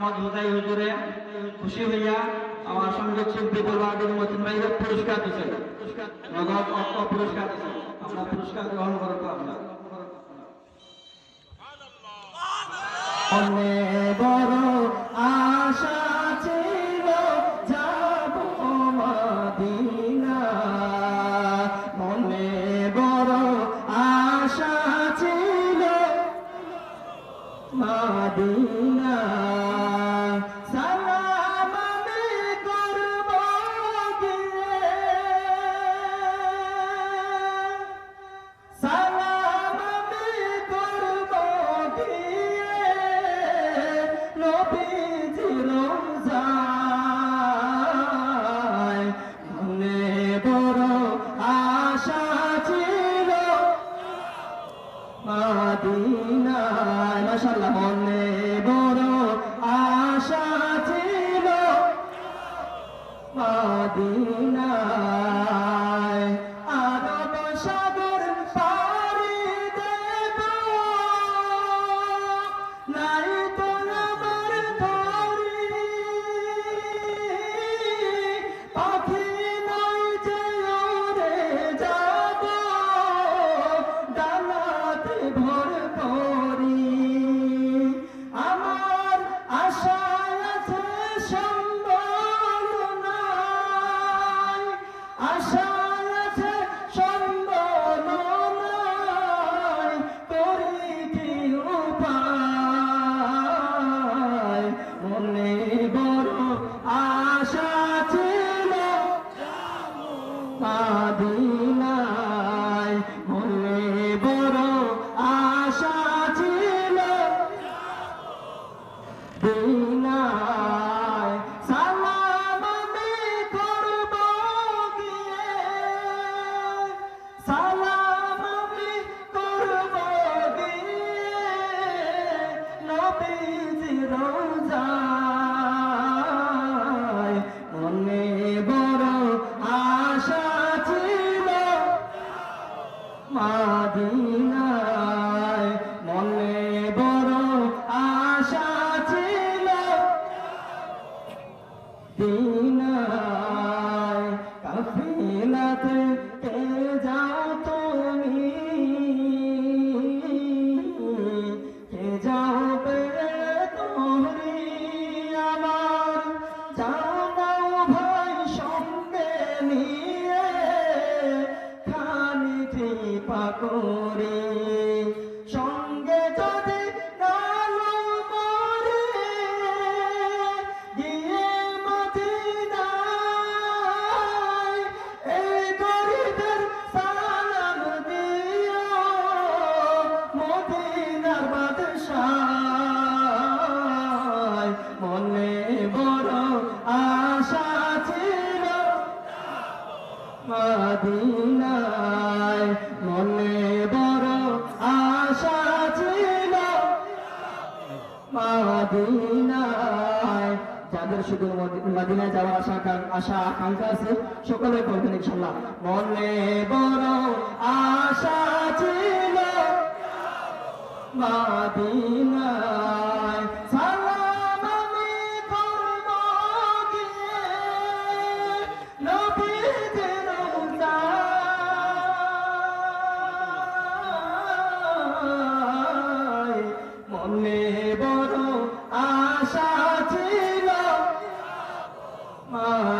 মোহাম্মদ হুদাই হুজুরে খুশি হইয়া আমার সংগীত শিল্পী গোলাদিন মতিন ভাইয়ের পুরস্কার দিচ্ছেন নগদ অর্থ পুরস্কার দিচ্ছেন আমরা পুরস্কার গ্রহণ করব আমরা মাদিনায় মাশাআল্লাহ মনে বড় আশা ছিল। মাদিনায় আরব সাগর পাড়ি দেব। নাই কাফিলাতে কে যাও তুমি। কে যাবে তোমরি আমার যাও নাও ভাই সঙ্গে নিয়ে। খানি কৃপা মদিনায় মনে বড় আশা ছিল। মদিনায় যাদের শুধু মদি- মদিনায় যাওয়ার আশা আশা আকাঙ্ক্ষা আছে সকলে করবেন ইনশাল্লাহ মনে বড় আশা ছিল। মদিনায়